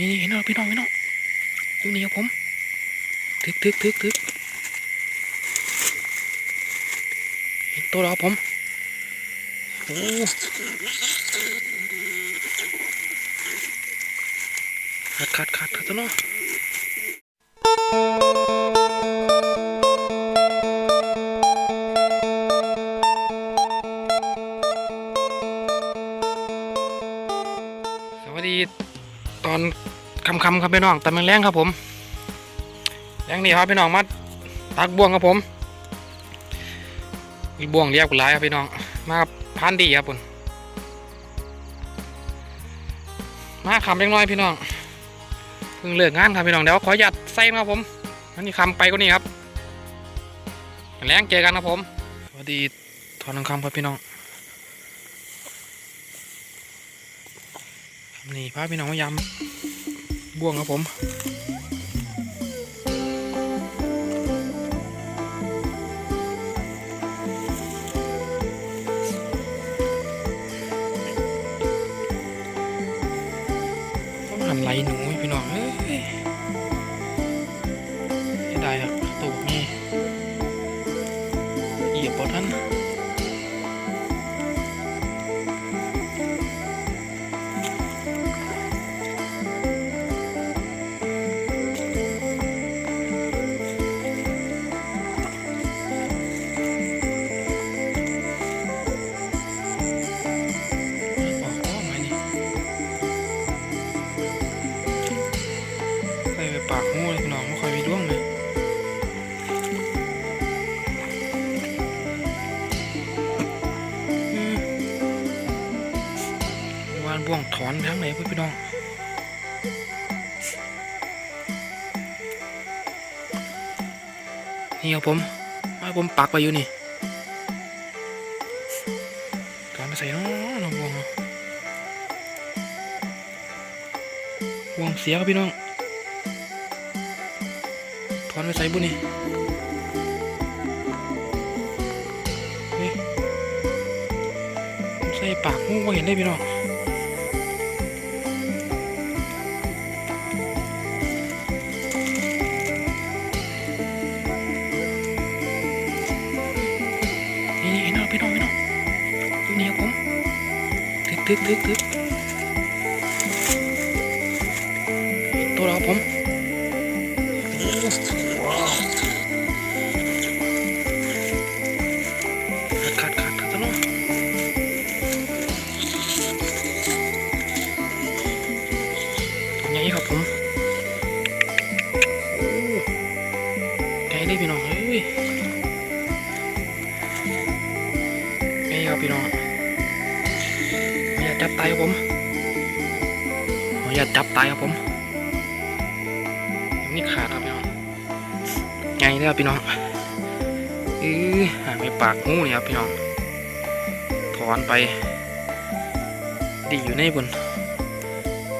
นี่เห็นแล้วพี่น้องพี่น้องอยู่นี่ครับผมทึกทึกทึกทึกเห็นตัวแล้วครับผมโอ้ขาดขาดขาดขาดตัวเนาะ คำคำๆครับพี่น้องตำแรงๆครับผมแรงนี่ครับพี่น้องมาตักบ่วงครับผมมีบ่วงเรียบกุหลายครับพี่น้อง มากพันดีครับผมมาคำเล็กน้อยพี่น้องเพิ่งเลิกงานครับพี่น้องเดี๋ยวขอหยัดใส่ครับผมอันนี้คำไปกว่านี้ครับแรงเจอกันครับผมสวัสดีตอนคำครับพี่น้องนี่พาพี่น้องมายำ บ่วงครับผม ใส่ไปปากงูพี่น้องไม่ค่อยมีดวงเลยวานบ่วงถอนไปทางไหนเพื่อพี่น้องนี่ครับผมให้ผมปักไปอยู่นี่ถอนไปใส่น้องน้องบ่วงเนาะวงเสียครับพี่น้อง ถอนไปใส่บุนี่เฮ้ยผมใส่ปากงูก็เห็นได้พี่น้องนี่เห็นแล้วพี่น้องพี่น้องอยู่นี่ครับผมทึกทึกทึกทึกตัว ใหญ่เลยพี่น้องเอ้ยใหญ่ครับพี่น้องอย่าจับตายครับผมอย่าจับตายครับผมนี่ขาดครับพี่น้องไงเนี่ยครับพี่น้องเออหางไปปากงูเนี่ยครับพี่น้องถอนไป ดีอยู่ในบน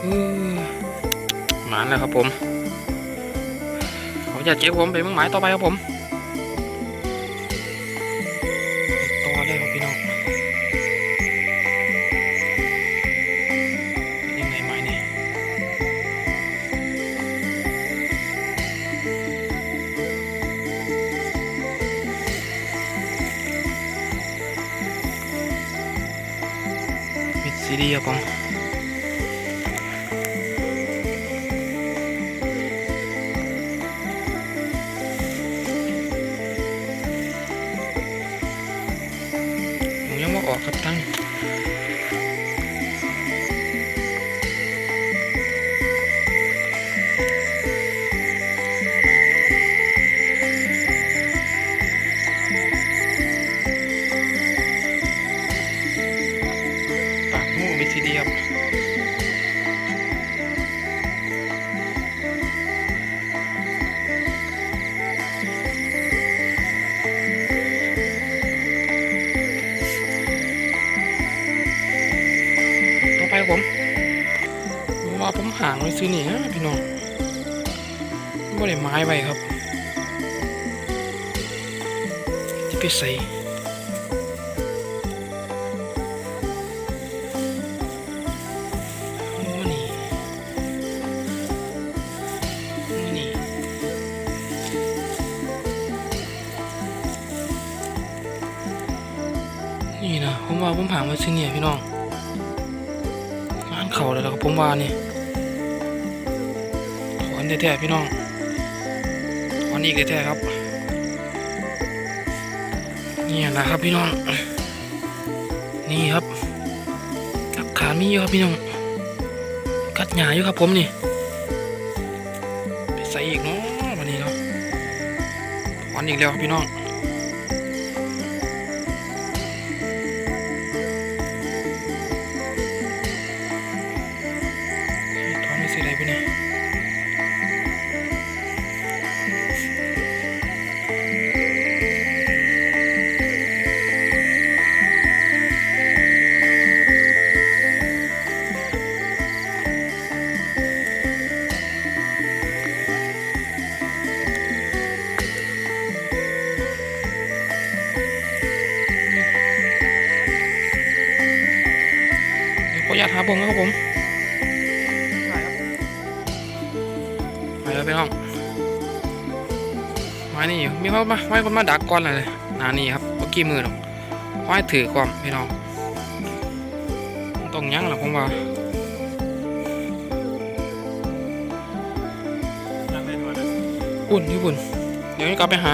เออหมานแล้วครับผม ผมจะเก็บผมไปมึงหมายต่อไปครับผมต่อเลยครับพี่น้องยังไงไม้นี่มิดซีดีครับผม ออกครับตั้ง หางไว้ซื้อนี่ฮะพี่น้องไม่ได้ไม้ไว้ครับที่ไปใส่นี่นะผมว่าผมผ่านมาซื้อเนี่ยพี่น้องงานเขาแล้วครับผมว่านี่ แท้ๆพี่น้องวันอีกแท้ๆครับนี่นะครับพี่น้อง นี่ครับกับขามีอยู่ครับพี่น้อง กัดหญ้าอยู่ครับผมนี่ ไปใส่อีกเนาะวันนี้เนาะวันอีกแล้วครับพี่น้อง ญาตหาผมนะครับผมไปแล้วพี่น้องไม้นี่อยู่มีเขามาไม้คนมาดักก่อนเลยนานี่ครับเมื่อกี้มือหรอกไม้ถือความพี่น้องต้องยั้งหละผมว่ายังวะอุ่นนี่อุ่นเดี๋ยวนี้กลับไปหา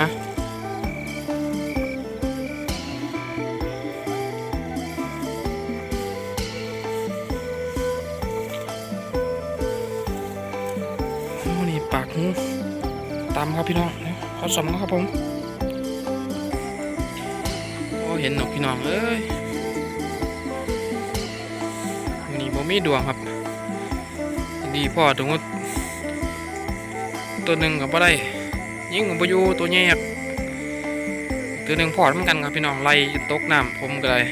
ตามครับพี่น้องเดี๋ยวขอสมนะครับผมโอ้เห็นหนกพี่น้องเอ้ยนี่ผมมีดวงครับ ดีพ่อตรงว่าตัวหนึ่งกับบ่ได้ยิงกับอยู่ตัวใหญ่ตัวหนึ่งพอดเหมือนกันครับพี่น้องไล่ตกน้ำผมก็เลย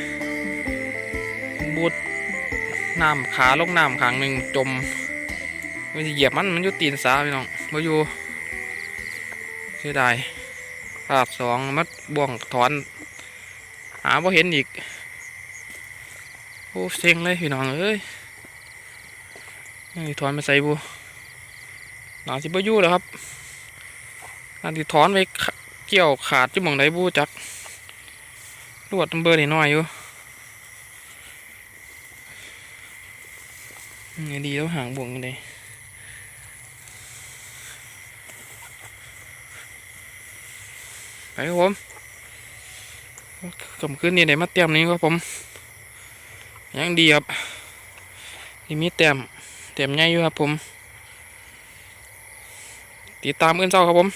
บูดน้ำขาลงน้ำขางหนึ่งจมมันจะเหยียบมันมันอยู่ตีนสาพี่น้องมาอยู่ สียดายภาพสองมัดบ่วงถอน หาบ่าเห็นอีก โอ้เซ็งเลยพี่น้องเอ้ยถอนมาใส่บูหนาสิบยู่แล้วครับอันที่ถอนไปเกี่ยวขาดจุ่มองไดบูจักลวดมันเบอร์นิดหน่อยอยู่อืมดีแล้วหางบ่วงเลย ไปครับผมกำขึ้นนี่ได้มาเตียมนี้ครับผม ยังดีครับนี่มีเตียมเตียมใหญ่อยู่ครับผม ติดตามเอื้นเจ้าครับผม